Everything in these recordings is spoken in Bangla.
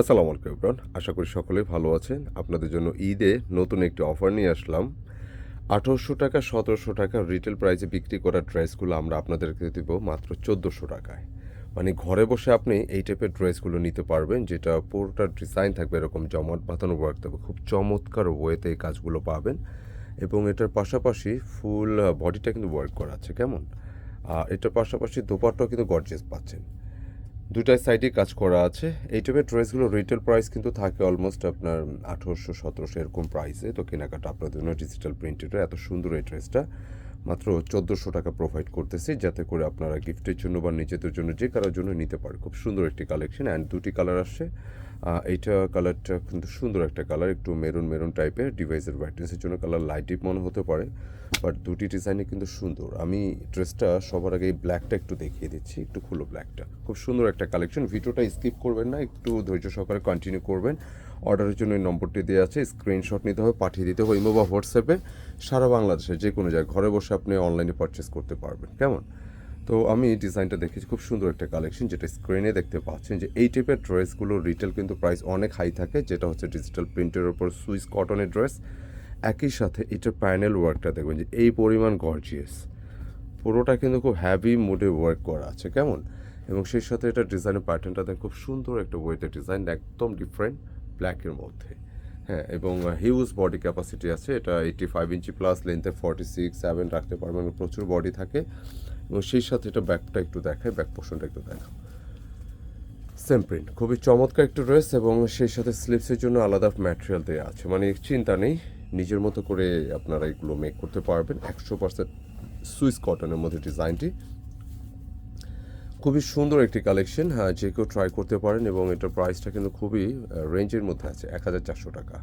আসসালামু আলাইকুম ইমরান আশা করি সকলেই ভালো আছেন। আপনাদের জন্য ঈদে নতুন একটি অফার নিয়ে আসলাম। আঠারোশো টাকা, সতেরোশো টাকা রিটেল প্রাইসে বিক্রি করা ড্রেসগুলো আমরা আপনাদেরকে দেব মাত্র চোদ্দোশো টাকায়। মানে ঘরে বসে আপনি এই টাইপের ড্রেসগুলো নিতে পারবেন, যেটা পুরোটা ডিজাইন থাকবে এরকম জমাট বাঁধানো ওয়ার্ক থাকবে। খুব চমৎকার ওয়েতে এই কাজগুলো পাবেন। এবং এটার পাশাপাশি ফুল বডিটা কিন্তু ওয়ার্ক করা আছে, কেমন? আর এটার পাশাপাশি দোপারটাও কিন্তু গর্জেস পাচ্ছেন। দুটাই সাইডে কাজ করা আছে। এই টাইপের ড্রেসগুলো রিটেল প্রাইস কিন্তু থাকে অলমোস্ট আপনার আঠারোশো, সতেরোশো এরকম প্রাইসে তো কেনাকাটা আপনাদের জন্য ডিজিটাল প্রিন্টেডের এত সুন্দর এই ড্রেসটা মাত্র চোদ্দোশো টাকা প্রোভাইড করতেছি যাতে করে আপনারা গিফটের জন্য বা নিজেদের জন্য যে কারোর জন্য নিতে পারেন খুব সুন্দর একটি কালেকশন অ্যান্ড দুটি কালার আসছে। এইটা কালারটা কিন্তু সুন্দর একটা কালার একটু মেরুন মেরুন টাইপের ডিভাইসের ব্রাইটনেসের জন্য কালার লাইট ডিপ মনে হতে পারে বাট দুটি ডিজাইনে কিন্তু সুন্দর। আমি ড্রেসটা সবার আগে এই ব্ল্যাকটা একটু দেখিয়ে দিচ্ছি, একটু খুলো ব্ল্যাকটা খুব সুন্দর একটা কালেকশন ভিডিওটা স্কিপ করবেন না, একটু ধৈর্য সহকারে কন্টিনিউ করবেন। অর্ডারের জন্য নম্বরটি দেওয়া আছে স্ক্রিনশট নিতে হবে, পাঠিয়ে দিতে হবে ইমো বা হোয়াটসঅ্যাপে। সারা বাংলাদেশে যে কোনো জায়গায়, ঘরে বসে আপনি অনলাইনে পারচেস করতে পারবেন। কেমন? তো আমি এই ডিজাইনটা দেখেছি, খুব সুন্দর একটা কালেকশন যেটা স্ক্রিনে দেখতে পাচ্ছেন যে এই টাইপের ড্রেসগুলো রিটেল কিন্তু প্রাইস অনেক হাই থাকে, যেটা হচ্ছে ডিজিটাল প্রিন্টের ওপর সুইস কটনের ড্রেস একই সাথে এটার প্যানেল ওয়ার্কটা দেখবেন যে এই পরিমাণ গর্জিয়াস পুরোটা কিন্তু খুব হ্যাভি মুডে ওয়ার্ক করা আছে, কেমন? এবং সেই সাথে এটা ডিজাইনের প্যাটার্নটা দেখ খুব সুন্দর একটা ওয়েতে ডিজাইন একদম ডিফারেন্ট ব্ল্যাকের মধ্যে। হ্যাঁ এবং হিউজ বডি ক্যাপাসিটি আছে, এটা এইটি ফাইভ ইঞ্চি প্লাস লেন্থে ফর্টি সিক্স সেভেন রাখতে পারবেন, প্রচুর বডি থাকে। এবং সেই সাথে এটা ব্যাকটা একটু দেখায় ব্যাক পোর্শনটা একটু দেখাও। সেম প্রিন্ট খুবই চমৎকার একটা ড্রেস এবং সেই সাথে স্লিপসের জন্য আলাদা ম্যাটেরিয়াল দেওয়া আছে। মানে চিন্তা নেই, নিজের মতো করে আপনারা এগুলো মেক করতে পারবেন। একশো পার্সেন্ট সুইস কটনের মধ্যে ডিজাইনটি খুবই সুন্দর একটি কালেকশন হ্যাঁ যে কেউ ট্রাই করতে পারেন এবং এটার প্রাইসটা কিন্তু খুবই রেঞ্জের মধ্যে আছে, এক হাজার চারশো টাকা।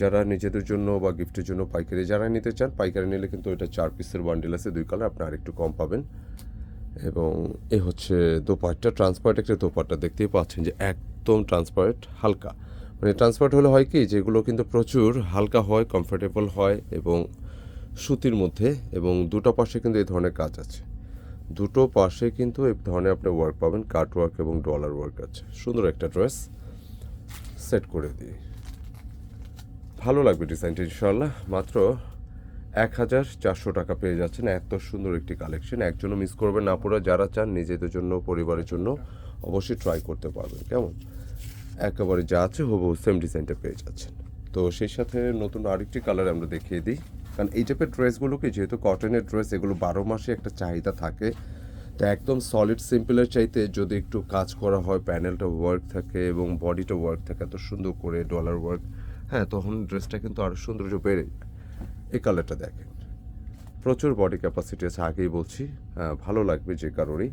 যারা নিজেদের জন্য বা গিফটের জন্য পাইকারি যারা নিতে চান, পাইকারি নিলে কিন্তু এটা চার পিসের বান্ডেল আছে, দুই কালার আপনি আরেকটু কম পাবেন। এবং এ হচ্ছে দোপাট্টা ট্রান্সপারেন্ট একটা দোপাট্টা, দেখতেই পাচ্ছেন যে একদম ট্রান্সপারেন্ট হালকা। মানে ট্রান্সপারেন্ট হলে হয় কি, যেগুলো কিন্তু প্রচুর হালকা হয় কমফোর্টেবল হয় এবং সুতির মধ্যে এবং দুটো পাশে কিন্তু এই ধরনের কাজ আছে। দুটো পাশে কিন্তু এই ধরনের আপনি ওয়ার্ক পাবেন কাট ওয়ার্ক এবং ডলার ওয়ার্ক আছে। সুন্দর একটা ড্রেস সেট করে দিই ভালো লাগবে ডিজাইনটা ইনশাল্লাহ মাত্র এক হাজার চারশো টাকা পেয়ে যাচ্ছেন। এত সুন্দর একটি কালেকশন। একজনও মিস করবেন না পুরো। যারা চান নিজেদের জন্য, পরিবারের জন্য অবশ্যই ট্রাই করতে পারবেন। কেমন? একেবারে যা আছে, হুবহু সেম ডিজাইনটা পেয়ে যাচ্ছেন। তো সেই সাথে নতুন আরেকটি কালার আমরা দেখিয়ে দিই। কারণ এই টাইপের ড্রেসগুলোকে যেহেতু কটনের ড্রেস এগুলো বারো মাসে একটা চাহিদা থাকে। তো একদম সলিড সিম্পলের চাইতে যদি একটু কাজ করা হয় প্যানেলটা ওয়ার্ক থাকে এবং বডিটা ওয়ার্ক থাকে, এত সুন্দর করে ডলার ওয়ার্ক হ্যাঁ তখন ড্রেসটা কিন্তু আরও সৌন্দর্য বেড়ে যায় এই কালারটা দেখেন। প্রচুর বডি ক্যাপাসিটি আছে, আগেই বলছি ভালো লাগবে যে কারণেই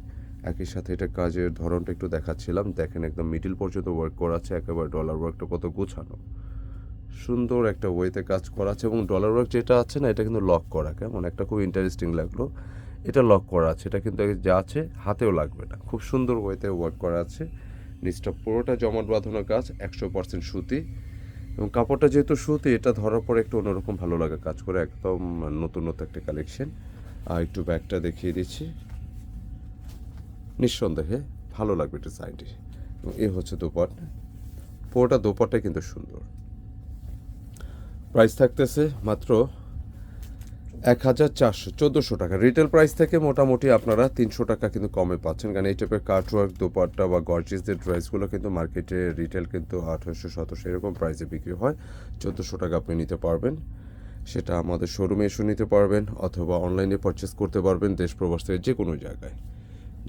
একই সাথে এটা কাজের ধরনটা একটু দেখাচ্ছিলাম। দেখেন একদম মিডিল পর্যন্ত ওয়ার্ক করা আছে, একেবারে ডলার ওয়ার্কটা কত গোছানো। সুন্দর একটা ওয়েতে কাজ করা আছে এবং ডলার ওয়ার্ক যেটা আছে না, এটা কিন্তু লক করা, কেমন? একটা খুব ইন্টারেস্টিং লাগল। এটা লক করা আছে, এটা কিন্তু যা আছে হাতেও লাগবে না। খুব সুন্দর ওয়েতে ওয়ার্ক করা আছে। নিচটা পুরোটা জমাট বাঁধানো কাজ, একশো পার্সেন্ট সুতি। এবং কাপড়টা যেহেতু সুতি, এটা ধরার পরে একটু অন্যরকম ভালো লাগে কাজ করে, একদম নতুন নতুন একটা কালেকশন আর একটু ব্যাগটা দেখিয়ে দিচ্ছি। নিঃসন্দেহে ভালো লাগবে ডিজাইনটি এবং এ হচ্ছে দোপাট পুরোটা দুপটটাই কিন্তু সুন্দর। প্রাইস থাকতেছে মাত্র এক হাজার চারশো, চোদ্দোশো টাকা। রিটেল প্রাইস থেকে মোটামুটি আপনারা তিনশো টাকা কিন্তু কমে পাচ্ছেন। কারণ এই টাইপের কাটওয়ার্ক দোপাট্টা বা গর্জিসদের ড্রেসগুলো কিন্তু মার্কেটে রিটেল কিন্তু আঠারোশো, সতেরোশো এরকম প্রাইসে বিক্রি হয়। চোদ্দোশো টাকা আপনি নিতে পারবেন। সেটা আমাদের শোরুমে এসে নিতে পারবেন অথবা অনলাইনে পারচেস করতে পারবেন দেশ প্রবাস থেকে যে কোনো জায়গায়।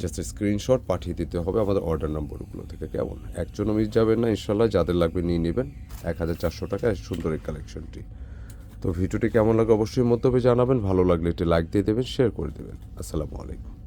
জাস্ট স্ক্রিনশট পাঠিয়ে দিতে হবে আমাদের অর্ডার নম্বরগুলো থেকে, কেমন? একজনও মিস যাবেন না ইনশাল্লাহ যাদের লাগবে নিয়ে নেবেন। এক হাজার চারশো টাকা সুন্দর এই কালেকশনটি তো ভিডিওটি কেমন লাগে অবশ্যই মন্তব্যে জানাবেন, ভালো লাগলে একটি লাইক দিয়ে দেবেন শেয়ার করে দেবেন। আসসালামু আলাইকুম।